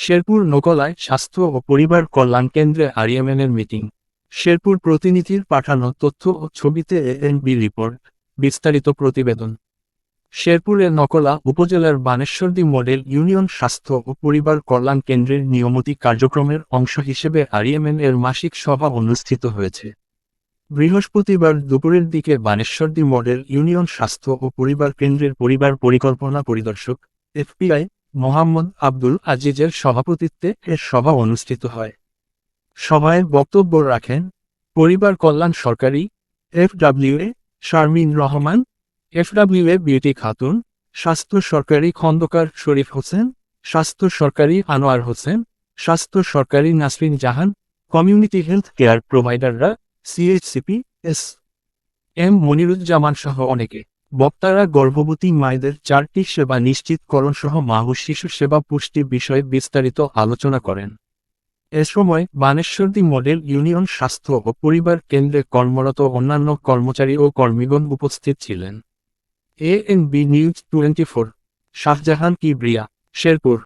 শেরপুর নকলায় স্বাস্থ্য ও পরিবার কল্যাণ কেন্দ্রে আরিয়ামেনের মিটিং। শেরপুর প্রতিনিধির পাঠানো তথ্য ও ছবিতে এএনবি রিপোর্ট, বিস্তারিত প্রতিবেদন। শেরপুরের নকলা উপজেলার বানেশ্বরদী মডেল ইউনিয়ন স্বাস্থ্য ও পরিবার কল্যাণ কেন্দ্রের নিয়মিত কার্যক্রমের অংশ হিসেবে আরিয়ামেন এর মাসিক সভা অনুষ্ঠিত হয়েছে। বৃহস্পতিবার দুপুরের দিকে বানেশ্বরদী মডেল ইউনিয়ন স্বাস্থ্য ও পরিবার কেন্দ্রের পরিবার পরিকল্পনা পরিদর্শক এফপিআই মোহাম্মদ আব্দুল আজিজের সভাপতিত্বে এর সভা অনুষ্ঠিত হয়। সভায় বক্তব্য রাখেন পরিবার কল্যাণ সরকারি FWA Sharmin Rahman FWA beauty Khatun, স্বাস্থ্য সরকারি খন্দকার শরীফ হোসেন, স্বাস্থ্য সরকারি আনোয়ার হোসেন, স্বাস্থ্য সরকারি Nasrin Jahan, community health care প্রোভাইডাররা, CHCP, S M Moniruzzaman সহ অনেকে। বক্তারা গর্ভবতী মায়েদের চারটি সেবা নিশ্চিতকরণ সহ মা ও শিশু সেবা পুষ্টি বিষয়ে বিস্তারিত আলোচনা করেন। এ সময় বানেশ্বরদী মডেল ইউনিয়ন স্বাস্থ্য ও পরিবার কেন্দ্রে কর্মরত অন্যান্য কর্মচারী ও কর্মীগণ উপস্থিত ছিলেন। A N B news twenty four, Shahjahan Kibria, Sherpur.